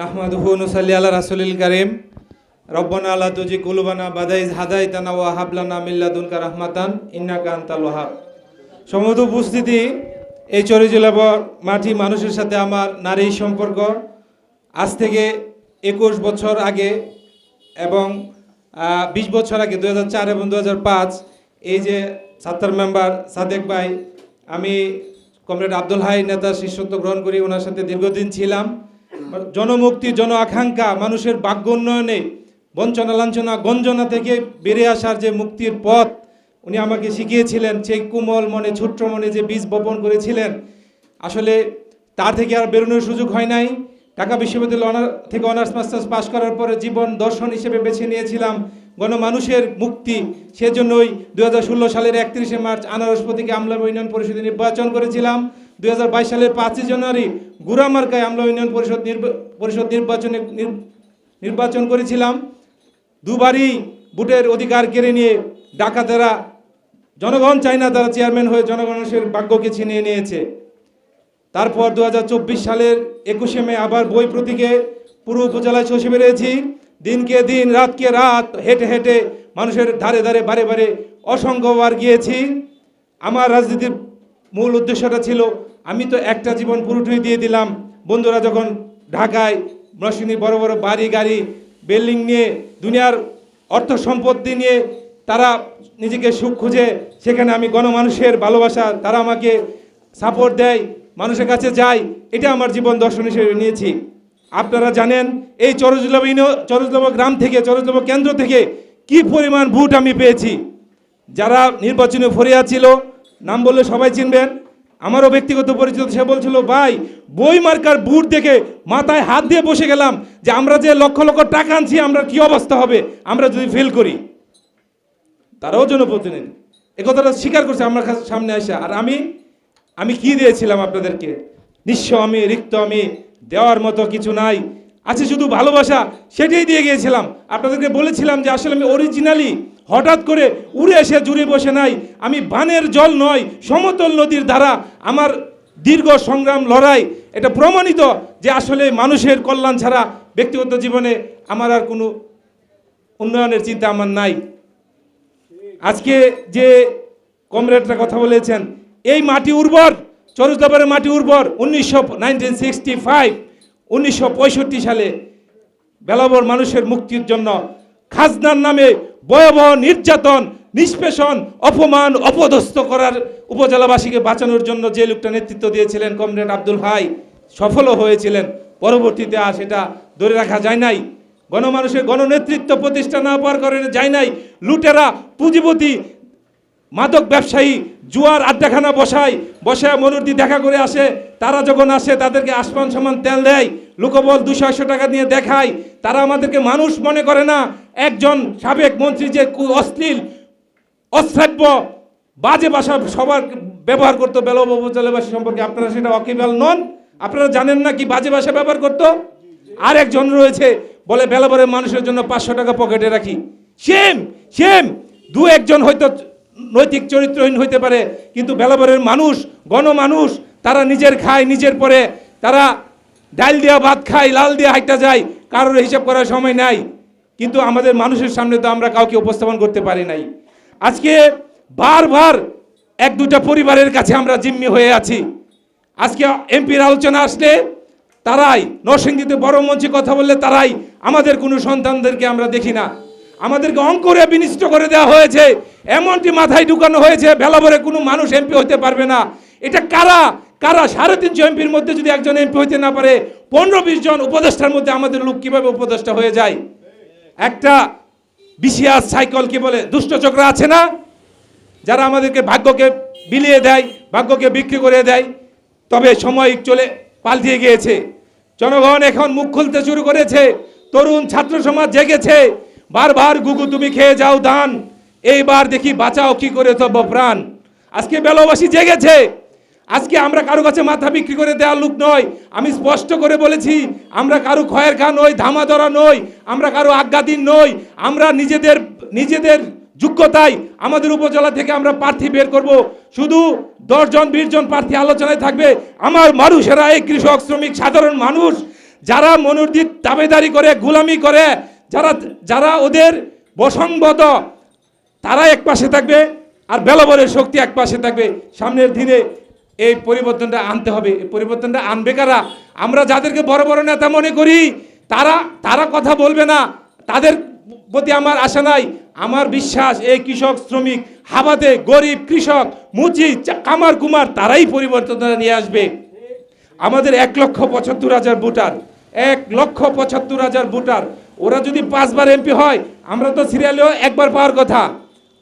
নাহমাদুহু নুসাল্লি আলা রাসুলিল কারিম। রব্বানা আলা তুজি কুলুবানা বাদাইজ হাদাইতানা ওয়া হাবলানা মিল্লাদুনকা রাহমাতান ইন্নাকা আনতাল ওয়াহাব। সমুদ উপস্থিতি, এই চরিজুলাবর মাটি মানুষের সাথে আমার নারী সম্পর্ক। আজ থেকে একুশ বছর আগে এবং বিশ বছর আগে দু চার এবং দু পাঁচ, এই যে ছাত্র মেম্বার সাদেক ভাই, আমি কমরেড আব্দুল হাই নেতা শিষ্যত্ব গ্রহণ করি, ওনার সাথে দীর্ঘদিন ছিলাম। জনমুক্তি, জন আকাঙ্ক্ষা, মানুষের ভাগ্য উন্নয়নে, বঞ্চনা, লাঞ্ছনা, গঞ্জনা থেকে বেরিয়ে আসার যে মুক্তির পথ উনি আমাকে শিখিয়েছিলেন, সেই কুমল মনে, ছোট্ট মনে যে বীজ বপন করেছিলেন, আসলে তার থেকে আর বেরোনোর সুযোগ হয় নাই। ঢাকা বিশ্ববিদ্যালয় অনার থেকে অনার্স মাস্টার্স পাশ করার পরে জীবন দর্শন হিসেবে বেছে নিয়েছিলাম গণমানুষের মুক্তি। সেজন্যই দু হাজার ষোলো সালের একত্রিশে মার্চ আনারস প্রতীকে আমলা ইউনিয়ন পরিষদে নির্বাচন করেছিলাম। দু হাজার বাইশ সালের পাঁচই জানুয়ারি গুড়ামার্কায় আমলা ইউনিয়ন পরিষদ পরিষদ নির্বাচনে নির- নির্বাচন করেছিলাম। দুবারই ভোটের অধিকার কেড়ে নিয়ে ডাকাতেরা, জনগণ চায় না তারা চেয়ারম্যান হয়ে জনগণের ভাগ্যকে ছিনিয়ে নিয়েছে। তারপর দু হাজার চব্বিশ সালের একুশে মে আবার বই প্রতীকে পুরো উপজেলায় ছসে বেরিয়েছি দিনকে দিন, রাতকে রাত, হেঁটে হেঁটে মানুষের ধারে ধারে বারে বারে অসংখ্যবার গিয়েছি। আমার রাজনীতির মূল উদ্দেশ্যটা ছিল, আমি তো একটা জীবন পুরোটাই দিয়ে দিলাম। বন্ধুরা যখন ঢাকায় মসিনী বড় বড় বাড়ি, গাড়ি, বিল্ডিং নিয়ে, দুনিয়ার অর্থ সম্পত্তি নিয়ে তারা নিজেকে সুখ খুঁজে, সেখানে আমি গণমানুষের ভালোবাসা, তারা আমাকে সাপোর্ট দেয়, মানুষের কাছে যাই, এটা আমার জীবন দর্শন হিসেবে নিয়েছি। আপনারা জানেন, এই চরজলব চরজলব গ্রাম থেকে চরজলব কেন্দ্র থেকে কি পরিমাণ ভোট আমি পেয়েছি? যারা নির্বাচনে ফরিয়া ছিল নাম বললে সবাই চিনবেন। আমারও ব্যক্তিগত পরিচিত, সে বলছিল, ভাই, বই মার্কার বুট দেখে মাথায় হাত দিয়ে বসে গেলাম যে আমরা যে লক্ষ লক্ষ টাকা আনছি, আমরা কি অবস্থা হবে? আমরা যদি ফেল করি। তারাও জনপ্রতিনিধি। এ কথাটা স্বীকার করছে আমার সামনে আসা আর আমি আমি কি দিয়েছিলাম আপনাদেরকে? নিঃস্ব আমি, রিক্ত আমি, দেওয়ার মতো কিছু নাই। আছে শুধু ভালোবাসা, সেটাই দিয়ে গিয়েছিলাম। আপনাদেরকে বলেছিলাম যে আসলে আমি অরিজিনালি হঠাৎ করে উড়ে এসে জুড়ে বসে নাই। আমি বানের জল নয়, সমতল নদীর দ্বারা আমার দীর্ঘ সংগ্রাম লড়াই। এটা প্রমাণিত যে আসলে মানুষের কল্যাণ ছাড়া ব্যক্তিগত জীবনে আমার আর কোনো উন্নয়নের চিন্তা আমার নাই। আজকে যে কমরেডরা কথা বলেছেন, এই মাটি উর্বর চরুদাবারের মাটি উর্বর, উনিশশো নাইনটিন সিক্সটি ফাইভ, উনিশশো পঁয়ষট্টি সালে বেলাবর মানুষের মুক্তির জন্য খাজনার নামে ভয়াবহ নির্যাতন, নিষ্পেষণ, অপমান, অপদস্থ করার উপজেলাবাসীকে বাঁচানোর জন্য যে লোকটা নেতৃত্ব দিয়েছিলেন কমরেড আব্দুল হাই সফলও হয়েছিলেন। পরবর্তীতে আর সেটা ধরে রাখা যায় নাই। গণমানুষের গণনেতৃত্ব প্রতিষ্ঠা না পাওয়ার কারণে যায় নাই। লুটেরা, পুঁজিপতি, মাদক ব্যবসায়ী, জুয়ার আড্ডাখানা বসায় বসায় মনুর্দি দেখা করে আসে। তারা যখন আসে, তাদেরকে আসমান সমান তেল দেয়। লোকবল দুশো একশো টাকা নিয়ে দেখায়, তারা আমাদেরকে মানুষ মনে করে না। একজন সাবেক মন্ত্রী যে অশ্লীল, অশ্রাব্য, বাজে ভাষা সবার ব্যবহার করতো, বেলব উপজেলাবাসী সম্পর্কে। আপনারা সেটা অকিবাল নন। আপনারা জানেন না কি বাজে ভাষা ব্যবহার করতো? আর একজন রয়েছে, বলে বেলাবরের মানুষের জন্য পাঁচশো টাকা পকেটে রাখি। সেম সেম, দু একজন হয়তো নৈতিক চরিত্রহীন হইতে পারে, কিন্তু বেলাবরের মানুষ, গণমানুষ, তারা নিজের খায়, নিজের পরে, তারা ডাল দিয়া ভাত খায় লাল দিয়ে হাইটা যায় কারোর হিসাব করার সময় নাই। কিন্তু আমাদের মানুষের সামনে তো আমরা কাউকে উপস্থাপন করতে পারি নাই। আজকে বারবার এক দুটা পরিবারের কাছে আমরা জিম্মি হয়ে আছি। আজকে এমপির আলোচনা আসলে তারাই, নরসিংদীতে বড় মঞ্চে কথা বললে তারাই আমাদের কোনো সন্তানদেরকে আমরা দেখি না। আমাদেরকে অঙ্করে বিনিষ্ট করে দেওয়া হয়েছে, এমনটি মাথায় ঢুকানো হয়েছে বেলাবরে কোনো মানুষ এমপি হতে পারবে না। এটা কারা কারা সাড়ে তিনশো এমপির মধ্যে যদি একজন এমপি হইতে না পারে, পনেরো বিশ জন উপদেষ্টার মধ্যে আমাদের লোক কীভাবে উপদেষ্টা হয়ে যায়? একটা বিশিয়াস সাইকেল কি বলে, দুষ্ট চক্র আছে না? যারা আমাদেরকে ভাগ্যকে বিলিয়ে দেয়, ভাগ্যকে বিক্রি করে দেয়, তবে সময় চলে পাল্টিয়ে গিয়েছে। জনগণ এখন মুখ খুলতে শুরু করেছে। তরুণ ছাত্র সমাজ জেগেছে। বারবার গুগু, তুমি খেয়ে যাও দান এইবার দেখি বাঁচাও কি করে তব প্রাণ। আজকে বেলবাসী জেগেছে। আজকে আমরা কারও কাছে মাথা বিক্রি করে দেওয়ার লোক নয় আমি স্পষ্ট করে বলেছি, আমরা কারও খয়ের খা নই ধামাধরা নই, আমরা কারও আজ্ঞাধীন নই। আমরা নিজেদের নিজেদের যোগ্যতায় আমাদের উপজেলা থেকে আমরা প্রার্থী বের করব। শুধু দশজন বিশ জন প্রার্থী আলোচনায় থাকবে। আমার মানুষেরা এই কৃষক, শ্রমিক, সাধারণ মানুষ, যারা মনুরদির দাবেদারি করে, গুলামি করে, যারা যারা ওদের বসংবদ তারা এক পাশে থাকবে আর বেলবরের শক্তি এক পাশে থাকবে। সামনের দিনে এই পরিবর্তনটা আনতে হবে। এই পরিবর্তনটা আনবে কারা? আমরা যাদেরকে বড় বড় নেতা মনে করি, তারা তারা কথা বলবে না। তাদের প্রতি আমার আশা নাই। আমার বিশ্বাস, এই কৃষক, শ্রমিক, হাবাতে গরিব, কৃষক, মুচি কামার, কুমার, তারাই পরিবর্তনটা নিয়ে আসবে। আমাদের এক লক্ষ পঁচাত্তর হাজার ভোটার, এক লক্ষ পঁচাত্তর হাজার ভোটার। ওরা যদি পাঁচবার এমপি হয়, আমরা তো সিরিয়ালেও একবার পাওয়ার কথা।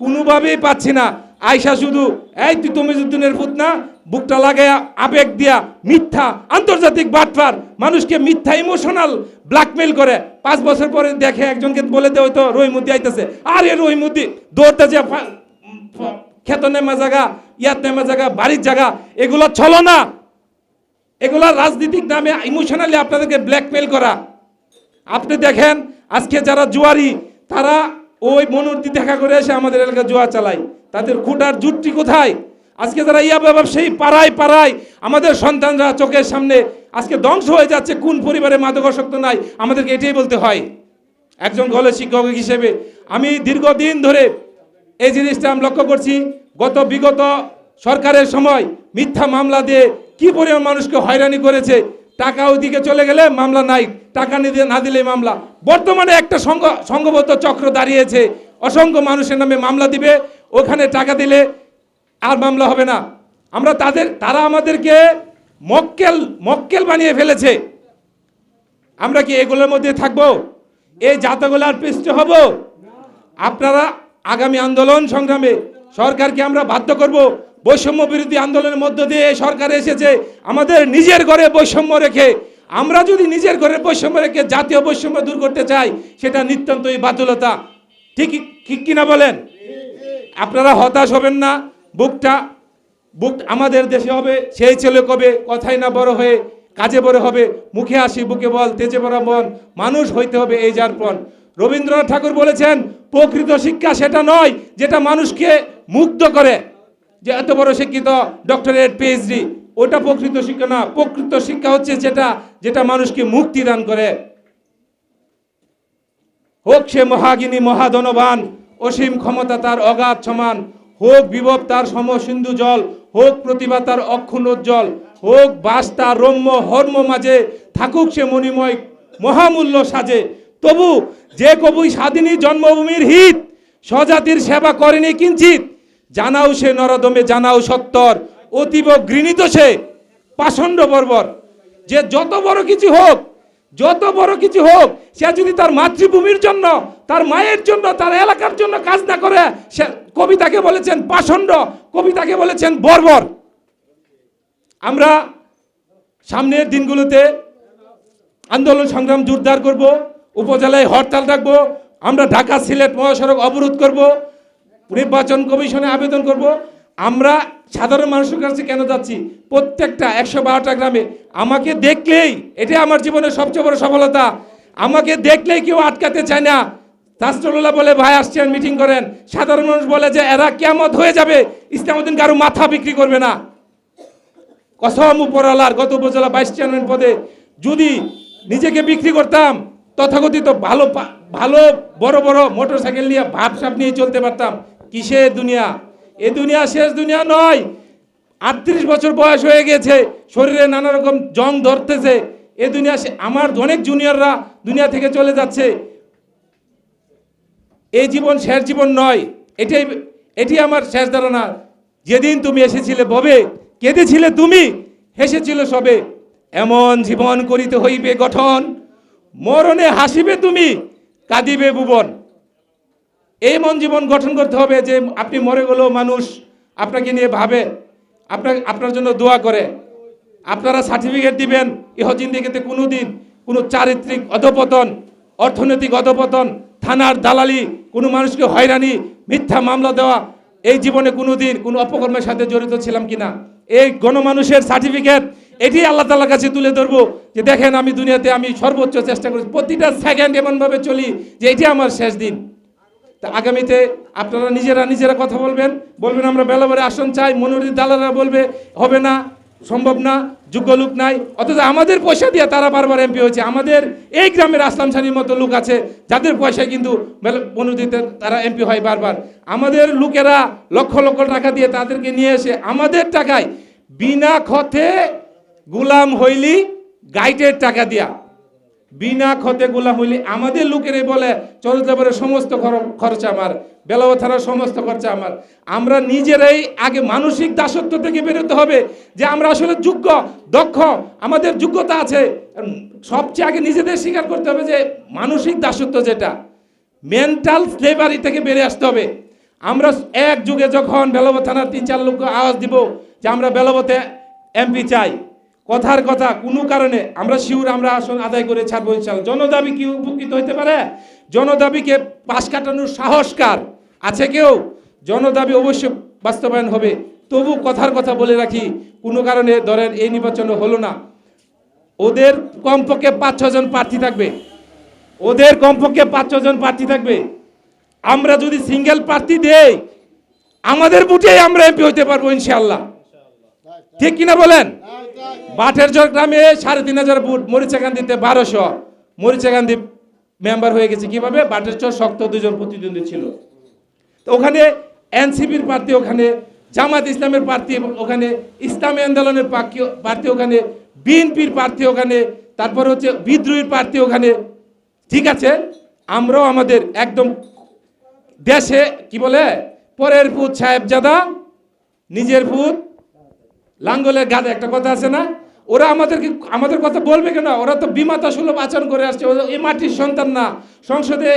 কোনোভাবেই পাচ্ছি না। আয়সা শুধু, এই তুই তমিজুদ্দিনের পুত না? বুকটা লাগায়া আবেগ দিয়া মিথ্যা, আন্তর্জাতিক বাটফার মানুষকে মিথ্যা ইমোশনাল ব্ল্যাকমেল করে। পাঁচ বছর পরে দেখে একজনকে বলে দেয় তো রহিমুদ্দি আইতেছে। আরে রহিমুদ্দি, দৌড়তে যে খেত নেমা জায়গা ইয়াত নেমা জায়গা বাড়ির জায়গা এগুলো চলো না। এগুলা রাজনীতিক নামে ইমোশনালি আপনাদেরকে ব্ল্যাকমেল করা। আপনি দেখেন, আজকে যারা জুয়ারি, তারা ওই মনুর্তি দেখা করে এসে আমাদের এলাকা জুয়া চালায়। তাদের খুঁটার জুটটি কোথায়? আজকে যারা ইয়া ব্যবসায়ী পাড়ায় পাড়ায় আমাদের সন্তানরা চোখের সামনে আজকে ধ্বংস হয়ে যাচ্ছে, কোন পরিবারে মাদকাসক্ত নাই, আমাদেরকে এটাই বলতে হয়। একজন গলে শিক্ষক হিসেবে আমি দীর্ঘদিন ধরে এই জিনিসটা আমি লক্ষ্য করছি, গত বিগত সরকারের সময় মিথ্যা মামলা দিয়ে কি পরিমাণ মানুষকে হয়রানি করেছে, টাকা ওইদিকে চলে গেলে মামলা নাই, টাকা না দিলে মামলা। বর্তমানে একটা সংঘ সংঘবদ্ধ চক্র দাঁড়িয়েছে, অসংখ্য মানুষের নামে মামলা দিবে, ওখানে টাকা দিলে আর মামলা হবে না। আমরা তাদের, তারা আমাদেরকে মক্কেল মক্কেল বানিয়ে ফেলেছে। আমরা কি এগুলোর মধ্যে থাকব? এই জাতগুলার পৃষ্ঠ হব? আপনারা আগামী আন্দোলন সংগ্রামে সরকারকে আমরা বাধ্য করব। বৈষম্য বিরোধী আন্দোলনের মধ্য দিয়ে সরকার এসেছে। আমাদের নিজের ঘরে বৈষম্য রেখে, আমরা যদি নিজের ঘরে বৈষম্য রেখে জাতীয় বৈষম্য দূর করতে চাই, সেটা নিতান্তই বাতুলতা। ঠিক ঠিক কিনা বলেন? আপনারা হতাশ হবেন না। বুকটা, বুক আমাদের দেশে হবে, সেই ছেলে কবে কথাই না বড় হয়ে কাজে বড় হবে, মুখে আসি বুকে বল, তেজে বড় মন, মানুষ হইতে হবে এই যার পণ রবীন্দ্রনাথ ঠাকুর বলেছেন, প্রকৃত শিক্ষা সেটা নয় যেটা মানুষকে মুগ্ধ করে। যে এত বড় শিক্ষিত ডক্টরেট পিএইচডি ওটা প্রকৃত শিক্ষা না। প্রকৃত শিক্ষা হচ্ছে যেটা যেটা মানুষকে মুক্তি দান করে। হোক সে মহাগিনী, মহাধনবান, অসীম ক্ষমতা তার অগাধ সমান। হোক বিভব তার সমসিন্ধু জল, হোক প্রতিভা তার অক্ষুণ উজ্জ্বল, হোক বাস তার রম্য হর্ম মাঝে, থাকুক সে মণিময় মহামূল্য সাজে। তবু যে কবুই স্বাধীনী জন্মভূমির হিত, স্বজাতির সেবা করেনি কিঞ্চিত, জানাও সে নরদমে, জানাও সত্তর, অতীব ঘৃণিত সে পাষণ্ড বর্বর। যে যত বড় কিছু হোক যত বড় কিছু হোক, সে যদি তার মাতৃভূমির জন্য, তার মায়ের জন্য, তার এলাকার জন্য কাজ না করে, সে কবিতাকে বলেছেন পাষণ্ড, কবিতাকে বলেছেন বর্বর। আমরা সামনের দিনগুলোতে আন্দোলন সংগ্রাম জোরদার করব, উপজেলায় হরতাল রাখব, আমরা ঢাকা সিলেট মহাসড়ক অবরোধ করব, নির্বাচন কমিশনে আবেদন করব, আমরা সাধারণ মানুষের কাছে কেন যাচ্ছি? প্রত্যেকটা একশো বারোটা গ্রামে আমাকে দেখলেই এটা আমার জীবনের সবচেয়ে বড় সফলতা। আমাকে দেখলেই কেউ আটকাতে চায় না। রাষ্ট্রলোলা বলে, ভাই আসছেন মিটিং করেন। সাধারণ মানুষ বলে যে, এরা কেমত হয়ে যাবে, ইসলামুদ্দিন কারও মাথা বিক্রি করবে না। কসম উপরওয়ালার, গত উপজেলা ভাইস চেয়ারম্যান পদে যদি নিজেকে বিক্রি করতাম, তথাকথিত ভালো ভালো বড় বড় মোটর সাইকেল নিয়ে ভাবসাপ নিয়ে চলতে পারতাম। কিসে দুনিয়া? এ দুনিয়া শেষ দুনিয়া নয়। আটত্রিশ বছর বয়স হয়ে গেছে, শরীরে নানা রকম জং ধরতেছে। এ দুনিয়া আমার অনেক জুনিয়ররা দুনিয়া থেকে চলে যাচ্ছে। এই জীবন শেষ জীবন নয়। এটাই, এটি আমার শেষ ধারণা। যেদিন তুমি এসেছিলে ববে, কেঁদেছিলে তুমি, হেসেছিল সবে। এমন জীবন করিতে হইবে গঠন। মরণে হাসিবে তুমি, কাঁদিবে ভুবন। এই মন জীবন গঠন করতে হবে যে আপনি মরে গেলেও মানুষ আপনাকে নিয়ে ভাবে আপনার আপনার জন্য দোয়া করে। আপনারা সার্টিফিকেট দিবেন, ইহ জিন্দিগিতে কোনো দিন কোনো চারিত্রিক অধপতন, অর্থনৈতিক অধপতন, থানার দালালি, কোনো মানুষকে হয়রানি, মিথ্যা মামলা দেওয়া, এই জীবনে কোনো দিন কোনো অপকর্মের সাথে জড়িত ছিলাম কিনা। এই গণমানুষের সার্টিফিকেট, এটি আল্লাহ তালার কাছে তুলে ধরবো যে দেখেন আমি দুনিয়াতে আমি সর্বোচ্চ চেষ্টা করি প্রতিটা সেকেন্ড এমনভাবে চলি যে এটি আমার শেষ দিন। তা আগামীতে আপনারা নিজেরা নিজেরা কথা বলবেন। বলবেন, আমরা বেলাবারে আসন চাই মনোরী দালালরা বলবে, হবে না, সম্ভব না, যোগ্য লোক নাই। অথচ আমাদের পয়সা দিয়ে তারা বারবার এমপি হয়েছে। আমাদের এই গ্রামের আসলাম সানির মতো লোক আছে, যাদের পয়সায় কিন্তু অনুদিতে তারা এমপি হয় বারবার। আমাদের লোকেরা লক্ষ লক্ষ টাকা দিয়ে তাদেরকে নিয়ে এসে আমাদের টাকায় বিনা খতে গুলাম হইলি গাইডের টাকা দিয়া। বিনা খতে গোলাম হইলে আমাদের লোকেরে বলে চরজাবারের সমস্ত খর- খরচ আমার, বেলাও থানার সমস্ত খরচা আমার। আমরা নিজেরাই আগে মানসিক দাসত্ব থেকে বেরোতে হবে যে আমরা আসলে যোগ্য, দক্ষ, আমাদের যোগ্যতা আছে। সবচেয়ে আগে নিজেদের স্বীকার করতে হবে যে মানসিক দাসত্ব যেটা মেন্টাল স্লেভারি থেকে বেরিয়ে আসতে হবে। আমরা এক যুগে যখন বেলব থানার তিন চার লোক আওয়াজ দিব যে আমরা বেলবতে এমপি চাই কথার কথা কোনো কারণে আমরা শিউর আমরা আসন আদায় করে ছাড়বো ইনশাল্লাহ। জনদাবি কি উপকৃত হইতে পারে? জনদাবিকে পাশ কাটানোর সাহসকার আছে কেউ? জনদাবি অবশ্যই বাস্তবায়ন হবে। তবু কথার কথা বলে রাখি, কোনো কারণে ধরেন এই নির্বাচন হলো না। ওদের কমপক্ষে পাঁচ ছজন প্রার্থী থাকবে। ওদের কমপক্ষে পাঁচ ছজন প্রার্থী থাকবে। আমরা যদি সিঙ্গেল প্রার্থী দেই, আমাদের বুটেই আমরা এমপি হইতে পারব ইনশাল্লাহ। ঠিক কিনা বলেন? বাঠেরঝড় গ্রামে সাড়ে তিন হাজার বুট মরিচাকান্দিতে বারোশো। মরিচাকান্দি মেম্বার হয়ে গেছে কীভাবে? বাঠেরচর শক্ত দুজন প্রতিদ্বন্দ্বী ছিল। তো ওখানে এনসিপির প্রার্থী, ওখানে জামাত ইসলামের প্রার্থী, ওখানে ইসলামী আন্দোলনের প্রার্থী ওখানে, বিএনপির প্রার্থী ওখানে, তারপর হচ্ছে বিদ্রোহীর প্রার্থী ওখানে। ঠিক আছে, আমরাও আমাদের একদম দেশে, কি বলে, পরের পুত সাহেবজাদা, নিজের পুত লাঙ্গলের গাদা একটা কথা আছে না? ওরা আমাদেরকে, আমাদের কথা বলবে কেন? ওরা তো বিমাতা সুলভ আচরণ করে আসছে। এই মাটির সন্তান না। সংসদে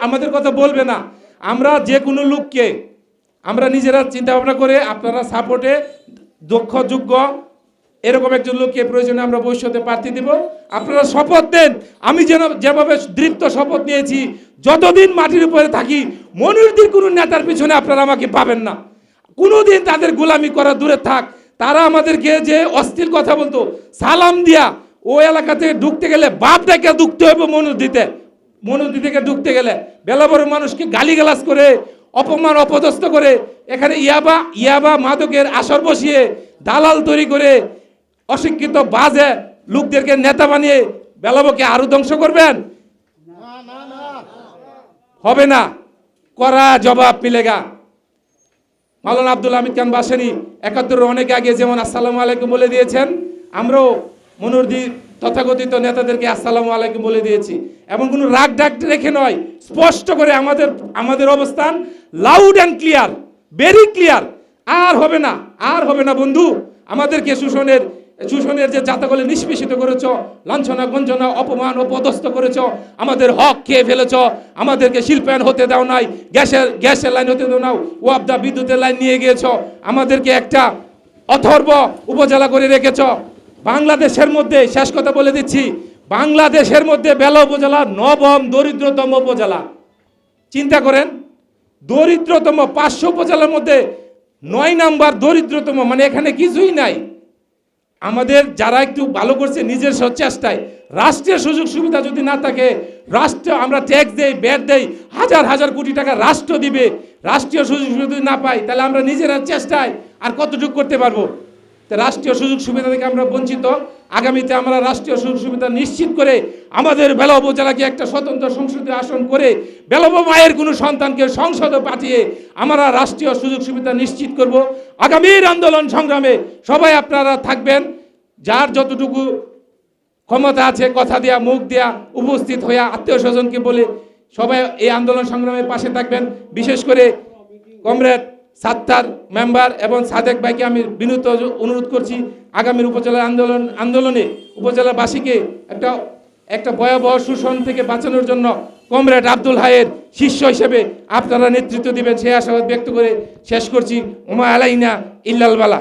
আমাদের কথা বলবে না। আমরা যে কোনো লোককে, আমরা নিজেরা চিন্তা ভাবনা করে আপনারা সাপোর্টে দক্ষ যোগ্য এরকম একজন লোককে প্রয়োজনে আমরা ভবিষ্যতে প্রার্থী দিব। আপনারা শপথ দেন। আমি যেন, যেভাবে দৃপ্ত শপথ নিয়েছি, যতদিন মাটির উপরে থাকি মনিরদির কোনো নেতার পিছনে আপনারা আমাকে পাবেন না। কোনোদিন তাদের গোলামি করা দূরে থাক। তারা আমাদেরকে যে অস্থির কথা বলতো সালাম দিয়া ও এলাকা থেকে ঢুকতে গেলে বাপ ডেকে ঢুকতে হবে মনুদিতে মনুদি থেকে ঢুকতে গেলে বেলাবরের মানুষকে গালিগালাজ করে অপমান অপদস্থ করে এখানে ইয়াবা ইয়াবা মাদকের আসর বসিয়ে দালাল তৈরি করে অশিক্ষিত বাজে লোকদেরকে নেতা বানিয়ে বেলাবকে আরও ধ্বংস করবেন? হবে না। করা জবাব পিলেগা। মাওলানা আব্দুল হামিদ খান বাসেনি, একাত্তরের অনেক আগে যেমন আসসালামু আলাইকুম বলে দিয়েছেন, আমরাও মনুরদি তথাকথিত নেতাদেরকে আসসালামু আলাইকুম বলে দিয়েছি। এমন কোনো রাগ ডাক রেখে নয়, স্পষ্ট করে আমাদের আমাদের অবস্থান loud and clear very clear আর হবে না, আর হবে না বন্ধু আমাদেরকে শোষণের শোষণের যে জাতাকলে নিষ্পেষিত করেছ, লাঞ্ছনা, গঞ্জনা, অপমান অপদস্থ করেছ, আমাদের হক খেয়ে ফেলেছ, আমাদেরকে শিল্পায়ন হতে দাও নাই, গ্যাসের গ্যাসের লাইন হতে দাও নাও ওয়াবদা বিদ্যুতের লাইন নিয়ে গিয়েছ, আমাদেরকে একটা অথর্ব উপজেলা করে রেখেছ। বাংলাদেশের মধ্যে, শেষ কথা বলে দিচ্ছি, বাংলাদেশের মধ্যে বেলা উপজেলা নবম দরিদ্রতম উপজেলা। চিন্তা করেন, দরিদ্রতম পাঁচশো উপজেলার মধ্যে নয় নাম্বার দরিদ্রতম মানে এখানে কিছুই নাই। আমাদের যারা একটু ভালো করছে, নিজের সচেষ্টায় রাষ্ট্রের সুযোগ সুবিধা যদি না থাকে, রাষ্ট্র আমরা ট্যাক্স দেই, ব্যাট দেই, হাজার হাজার কোটি টাকা রাষ্ট্র দিবে। রাষ্ট্রীয় সুযোগ সুবিধা যদি না পাই, তাহলে আমরা নিজেরা চেষ্টায় আর কতটুকু করতে পারব? রাষ্ট্রীয় সুযোগ সুবিধা থেকে আমরা বঞ্চিত। আগামীতে আমরা রাষ্ট্রীয় সুযোগ সুবিধা নিশ্চিত করে আমাদের বেলা উপজেলাকে একটা স্বতন্ত্র সংসদীয় আসন করে বেলব মায়ের কোনো সন্তানকে সংসদে পাঠিয়ে আমরা রাষ্ট্রীয় সুযোগ সুবিধা নিশ্চিত করব। আগামীর আন্দোলন সংগ্রামে সবাই আপনারা থাকবেন। যার যতটুকু ক্ষমতা আছে, কথা দেয়া, মুখ দেয়া উপস্থিত হইয়া আত্মীয় স্বজনকে বলে সবাই এই আন্দোলন সংগ্রামের পাশে থাকবেন। বিশেষ করে কমরেড সাত্তার মেম্বার এবং সাদেক ভাইকে আমি বিনীত অনুরোধ করছি আগামীর উপজেলা আন্দোলন, আন্দোলনে উপজেলাবাসীকে একটা একটা ভয়াবহ শোষণ থেকে বাঁচানোর জন্য কমরেড আব্দুল হায়ের শিষ্য হিসেবে আপনারা নেতৃত্ব দিবেন সে আশাবাদ ব্যক্ত করে শেষ করছি। ওমা আলাইনা ইল্লাল বালা।